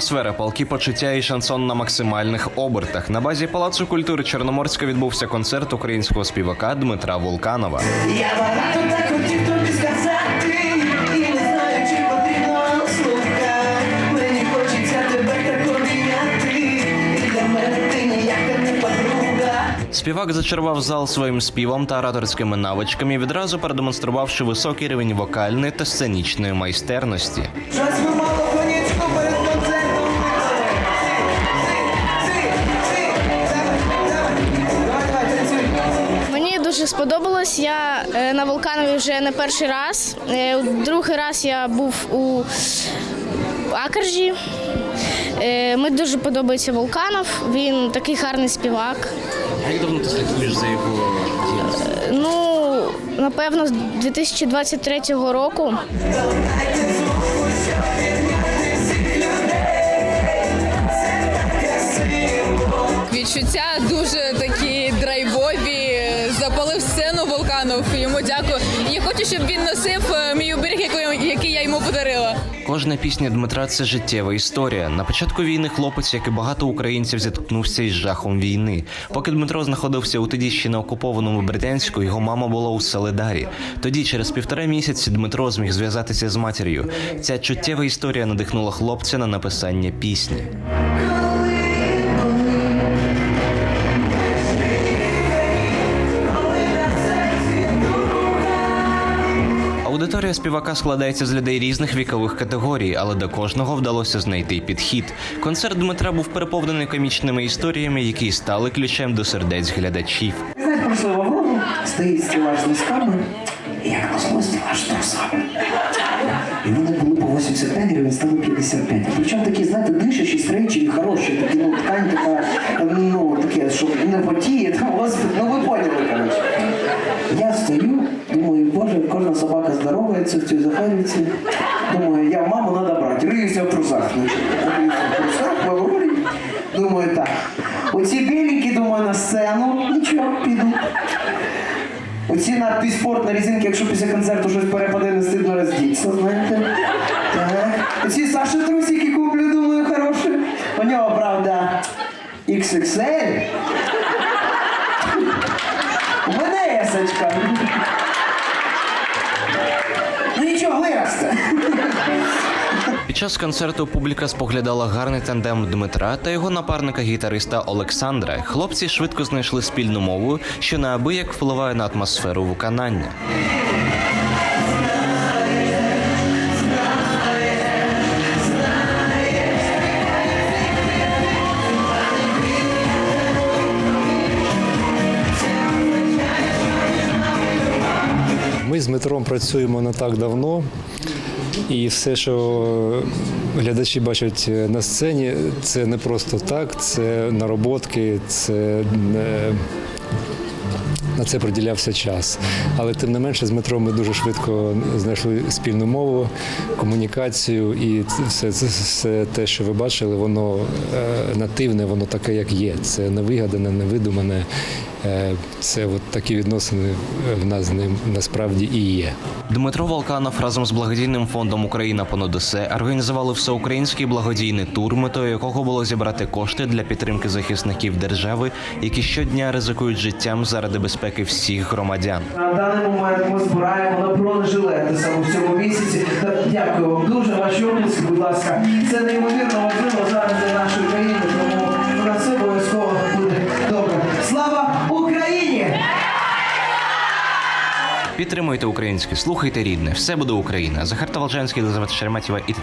атмосфера, палки почуття і шансон на максимальних обертах. На базі Палацу культури Чорноморська відбувся концерт українського співака Дмитра Вулканова. Я багато так хотів тобі сказати, і не знаю, чи потрібно слухати. Мені хочеться тебе так обійняти, і для мене ти ніяка не подруга. Співак зачарував зал своїм співом та ораторськими навичками, відразу продемонструвавши високий рівень вокальної та сценічної майстерності. Щось ми сподобалось. Я е, на Вулканові вже не перший раз. Е, Другий раз я був у Акаржі. Е, Мені дуже подобається Вулканов. Він такий гарний співак. Як давно ти слідкуєш за його діяльністю? Ну, напевно, з 2023 року. Відчуття дуже сцену Йому дякую. Я хочу, щоб він носив е, мій оберіг, який- я йому подарила. Кожна пісня Дмитра це життєва історія. На початку війни хлопець, як і багато українців, зіткнувся із жахом війни. Поки Дмитро знаходився у тоді ще не окупованому Бердянську, його мама була у Селедарі. Тоді, через півтора місяці, Дмитро зміг зв'язатися з матір'ю. Ця чуттєва історія надихнула хлопця на написання пісні. Аудиторія співака складається з людей різних вікових категорій, але до кожного вдалося знайти підхід. Концерт Дмитра був переповнений комічними історіями, які стали ключем до сердець глядачів. Знаєш, пройшли в Аврору, стоїть стілаж з носками, і як назло стілаж трусами. І вони були по 85 гривень, стали 55. Причому такі, знаєте, дишачі, стрейчі, хороші, такі, ну, ткань така, ну, таке, що не потіє, там, ну ви поняли, коротше. Я стою, в цій захарюється. Думаю, я маму треба брати, риюся в трусах. Риюся в трусах, Аврорі. Думаю, так. Оці біленькі, думаю, на сцену, нічого, підуть. Оці надпись спорт на резинці, якщо після концерту щось перепаде, не стидно роздіться, знаєте. Так. Оці Саші трусики куплю, думаю, хороші. У нього, правда, XXL. У мене есочка. Час концерту публіка споглядала гарний тандем Дмитра та його напарника гітариста Олександра. Хлопці швидко знайшли спільну мову, що неабияк впливає на атмосферу виконання. Ми з Дмитром працюємо не так давно, і все, що глядачі бачать на сцені, це не просто так, це нароботки, це е, на це приділявся час. Але тим не менше, з Дмитром ми дуже швидко знайшли спільну мову, комунікацію, і все, все те, що ви бачили, воно е, нативне, воно таке, як є. Це не вигадане, не видумане. Е, Це от такі відносини е, в нас з ним насправді і є. Дмитро Волканов разом з благодійним фондом Україна понад усе організували всеукраїнський благодійний тур, метою якого було зібрати кошти для підтримки захисників держави, які щодня ризикують життям заради безпеки всіх громадян. На даний момент ми збираємо на бронежилети саме в цьому місяці. Дякую вам дуже. Ваші обласки, будь ласка. Це неймовірно Підтримуйте українське, слухайте рідне, все буде Україна. Захар Таволжанський, Лизавета Шереметєва і